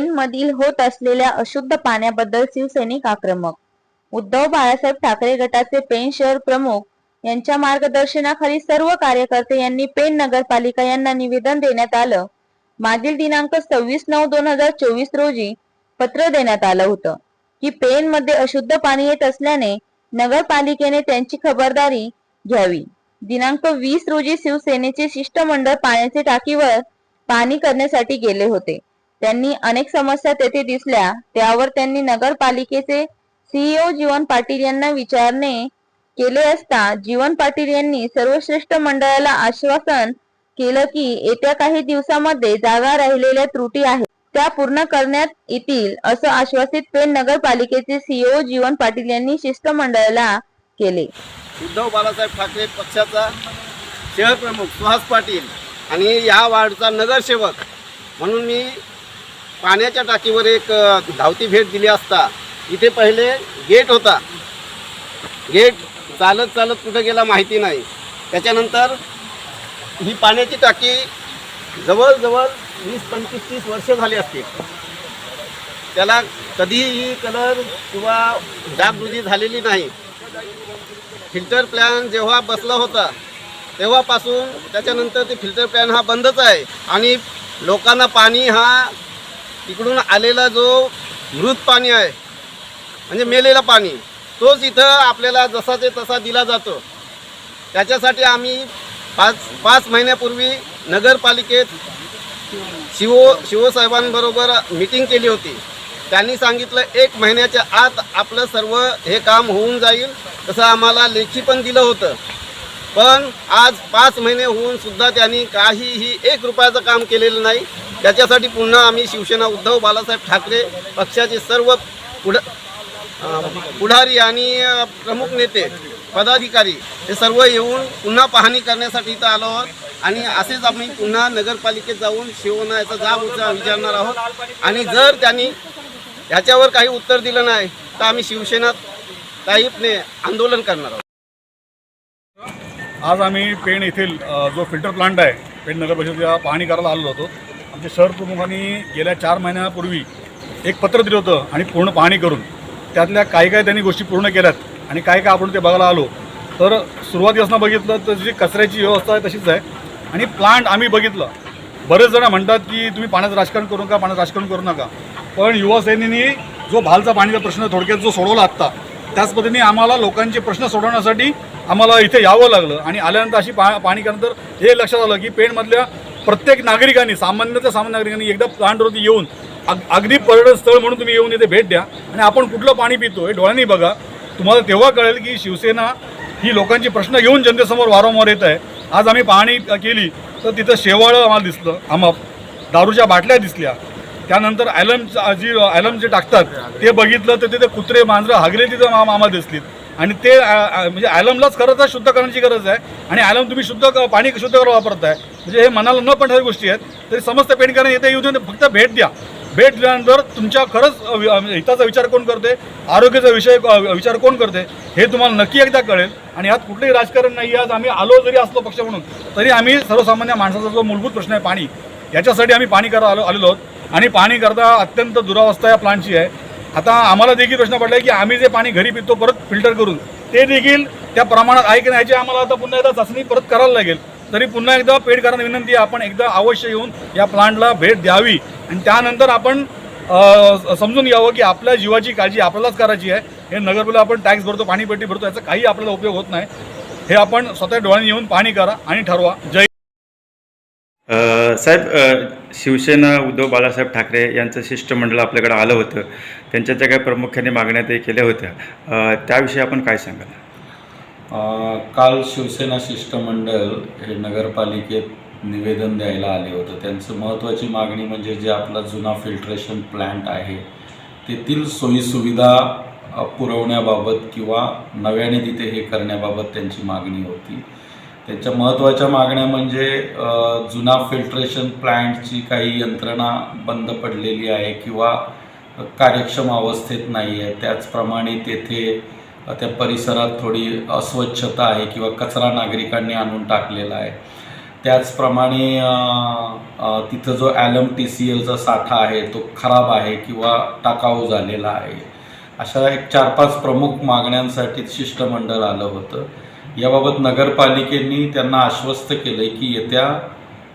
पेनमधील होत असलेल्या अशुद्ध पाण्याबद्दल शिवसैनिक आक्रमक. उद्धव बाळासाहेब ठाकरे गटाचे पेन शहर प्रमुख यांच्या मार्गदर्शनाखाली सर्व कार्यकर्ते यांनी पेन नगरपालिका यांना निवेदन देण्यात आलं. मागील दिनांक सव्वीस नऊ दोन हजार चोवीस रोजी पत्र देण्यात आलं होतं की पेन मध्ये अशुद्ध पाणी येत असल्याने नगरपालिकेने त्यांची खबरदारी घ्यावी. दिनांक वीस रोजी शिवसेनेचे शिष्टमंडळ पाण्याचे टाकीवर पाणी करण्यासाठी गेले होते. त्यांनी अनेक समस्या तेथे दिसल्या. त्यावर त्यांनी नगरपालिकेचे सीईओ जीवन पाटील यांना विचारणे केले असता जीवन पाटील यांनी सर्वश्रेष्ठ मंडळाला आश्वासन केलं की येत्या काही दिवसामध्ये जागा राहिलेल्या त्रुटी आहेत. त्या पूर्ण करण्यात येतील असं आश्वासित पेण नगरपालिकेचे सीईओ जीवन पाटील यांनी शिष्टमंडळाला केले. उद्धव बाळासाहेब ठाकरे पक्षाचा शहर प्रमुख सुहास पाटील आणि या वार्डचा नगरसेवक म्हणून मी पाण्याच्या टाकीवर एक धावती भेट दिली असता इथे पहिले गेट होता. गेट चालत चालत कुठं गेला माहिती नाही. त्याच्यानंतर ही पाण्याची टाकी जवळजवळ वीस पंचवीस तीस वर्ष झाली असतील. त्याला कधीही कलर किंवा डागडुजी झालेली नाही. फिल्टर प्लॅन जेव्हा बसला होता तेव्हापासून त्याच्यानंतर ते फिल्टर प्लॅन हा बंदच आहे. आणि लोकांना पाणी हा तिकडून आलेला जो मृत पाणी आहे म्हणजे मेलेला पाणी तोच इथं आपल्याला जसाचे तसा दिला जातो. त्याच्यासाठी आम्ही पाच पाच महिन्यापूर्वी नगरपालिकेत शिवो शिवसाहेबांबरोबर मीटिंग केली होती. त्यांनी सांगितलं एक महिन्याच्या आत आपलं सर्व हे काम होऊन जाईल तसं आम्हाला लेखी पण दिलं होतं. पण आज पाच महिने होऊन सुद्धा त्यांनी काहीही एक रुपयाचं काम केलेलं नाही. त्याच्यासाठी पुन्हा आम्ही शिवसेना उद्धव बालासाहेब ठाकरे पक्षाचे सर्व पुढ पुढारी आणि प्रमुख नेते पदाधिकारी हे सर्व येऊन पुन्हा पाहणी करण्यासाठी इथं आलो आहोत. आणि असेच आम्ही पुन्हा नगरपालिकेत जाऊन शिवनाचा जाब उचा विचारणार आहोत. आणि जर त्यांनी ह्याच्यावर काही उत्तर दिलं नाही तर आम्ही शिवसेना ताईपने आंदोलन करणार आहोत. आज आम्ही पेण येथील जो फिल्टर प्लांट आहे पेण नगर परिषदेला पाहणी करायला आलेलो होतो. आमच्या शहर प्रमुखांनी गेल्या चार महिन्यापूर्वी एक पत्र दिलं होतं आणि पूर्ण पाहणी करून. त्यातल्या काही काही त्यांनी गोष्टी पूर्ण केल्यात आणि काय काय आपण ते बघायला आलो. तर सुरुवातीपासून बघितलं तर जी कचऱ्याची व्यवस्था आहे तशीच आहे. आणि प्लांट आम्ही बघितलं. बरेच जण म्हणतात की तुम्ही पाण्याचं राजकारण करू नका पाण्याचं राजकारण करू नका. पण युवासेनेनी जो भालचा पाणीचा प्रश्न थोडक्यात जो सोडवला आत्ता त्याच पद्धतीने आम्हाला लोकांचे प्रश्न सोडवण्यासाठी आम्हाला इथे यावं लागलं. आणि आल्यानंतर अशी पा पाणी केल्यानंतर हे लक्षात आलं की पेणमधल्या प्रत्येक नागरिकांनी सामान्यतः सामान्य नागरिकांनी एकदा प्लांटवरती येऊन अग अगदी पर्यटन स्थळ म्हणून तुम्ही येऊन इथे भेट द्या. आणि आपण कुठलं पाणी पितो हे डोळ्यांनी बघा. तुम्हाला तेव्हा कळेल की शिवसेना ही लोकांची प्रश्न घेऊन जनतेसमोर वारंवार येत आहे. आज आम्ही पाहणी केली तर तिथं शेवाळं आम्हाला दिसलं. आम्हा दारूच्या बाटल्या दिसल्या. त्यानंतर ॲलम जी ॲलम जे टाकतात ते बघितलं तर तिथे कुत्रे मांजरं हागले तिथं आम्हाला दिसलीत. आणि ते म्हणजे ॲलमलाच खरं तर शुद्ध करण्याची गरज आहे. आणि ॲलम तुम्ही शुद्ध पाणी शुद्ध करायला वापरताय. म्हणजे हे मनाला न पडणाऱ्या गोष्टी आहेत. तरी समस्त पेंटकरांना येते येऊ देऊन फक्त भेट द्या. भेट दिल्यानंतर तुमच्या खरंच म्हणजे हिताचा विचार कोण करते? आरोग्याचा विषय विचार कोण करते? हे तुम्हाला नक्की एकदा कळेल. आणि यात कुठलंही राजकारण नाही आज आम्ही आलो जरी असलो पक्ष म्हणून तरी आम्ही सर्वसामान्य माणसाचा जो मूलभूत प्रश्न आहे पाणी याच्यासाठी आम्ही पाणी करायला आलो आलेलो आहोत. आणि पाणी करता अत्यंत दुरावस्था या प्लांटची आहे. आता आम्हाला देखील प्रश्न पडला आहे की आम्ही जे पाणी घरी पितो परत फिल्टर करून ते देखील त्या प्रमाणात आहे की नाही आम्हाला आता पुन्हा एकदा चाचणी परत करायला लागेल. तरी पुन्हा एकदा पेड करायला विनंती आहे आपण एकदा अवश्य येऊन या प्लांटला भेट द्यावी. आणि त्यानंतर आपण समजून घ्यावं की आपल्या जीवाची काळजी आपल्यालाच करायची आहे. हे नगरपालिका आपण टॅक्स भरतो पाणीपट्टी भरतो याचा काही आपल्याला उपयोग होत नाही. हे आपण स्वतः डोळ्यांनी येऊन पाहणी करा आणि ठरवा. जय साहेब शिवसेना उद्धव बाळासाहेब ठाकरे यांचं शिष्टमंडळ आपल्याकडे आलं होतं. त्यांच्या ज्या काही प्रामुख्याने मागण्या ते केल्या होत्या. त्याविषयी आपण काय सांगाल? काल शिवसेना शिष्टमंडळ हे नगरपालिकेत निवेदन द्यायला आले होतं. त्यांचं महत्त्वाची मागणी म्हणजे जे आपला जुना फिल्ट्रेशन प्लॅन्ट आहे तेथील सोयीसुविधा पुरवण्याबाबत किंवा नव्याने तिथे हे करण्याबाबत त्यांची मागणी होती. त्याच्या महत्त्वाच्या मागण्या म्हणजे जुना फिल्ट्रेशन प्लॅन्टची काही यंत्रणा बंद पडलेली आहे किंवा कार्यक्षम अवस्थेत नाही आहे. त्याचप्रमाणे तेथे त्या परिसरात थोडी अस्वच्छता आहे किंवा कचरा नागरिकांनी आणून टाकलेला आहे. त्याचप्रमाणे तिथं जो ॲलम टी सी एलचा साठा आहे तो खराब आहे किंवा टाकाऊ झालेला आहे. अशा एक चार पाच प्रमुख मागण्यांसाठी शिष्टमंडळ आलं होतं. याबाबत नगरपालिकेने त्यांना आश्वस्त केलं आहे की येत्या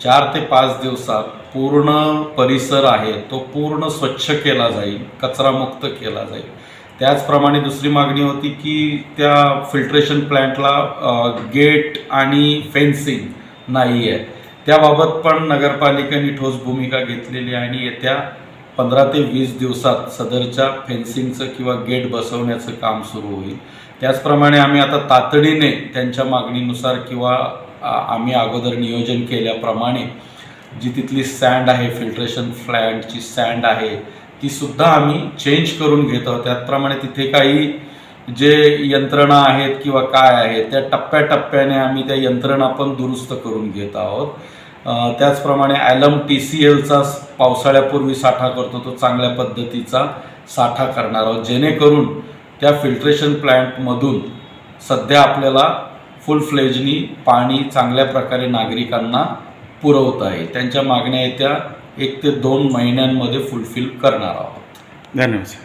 चार ते पाच दिवसात पूर्ण परिसर आहे तो पूर्ण स्वच्छ केला जाईल कचरामुक्त केला जाईल. त्याचप्रमाणे दुसरी मागणी होती की त्या फिल्ट्रेशन प्लॅन्टला गेट आणि फेन्सिंग नाही आहे त्याबाबत पण नगरपालिकेने ठोस भूमिका घेतलेली आहे आणि येत्या पंधरा ते वीस दिवसात सदरच्या फेन्सिंगचं किंवा गेट बसवण्याचं काम सुरू होईल. त्याचप्रमाणे आम्ही आता तातडीने त्यांच्या मागणीनुसार किंवा आम्ही अगोदर नियोजन केल्याप्रमाणे जी तिथली सँड आहे फिल्ट्रेशन फ्लॅन्टची सँड आहे ती सुद्धा आम्ही चेंज करून घेत आहोत. त्याचप्रमाणे तिथे काही जे यंत्रणा आहेत किंवा काय आहेत त्या टप्प्याटप्प्याने आम्ही त्या यंत्रणा पण दुरुस्त करून घेत आहोत. त्याचप्रमाणे ॲलम टी सी एलचा पावसाळ्यापूर्वी साठा करतो तो चांगल्या पद्धतीचा साठा करणार आहोत. जेणेकरून त्या फिल्ट्रेशन प्लॅन्टमधून सध्या आपल्याला फुल फ्लेजनी पाणी चांगल्या प्रकारे नागरिकांना पुरवत आहे. त्यांच्या मागण्या येत्या एक ते दोन महिन्यांमध्ये फुलफिल करणार आहोत. धन्यवाद सर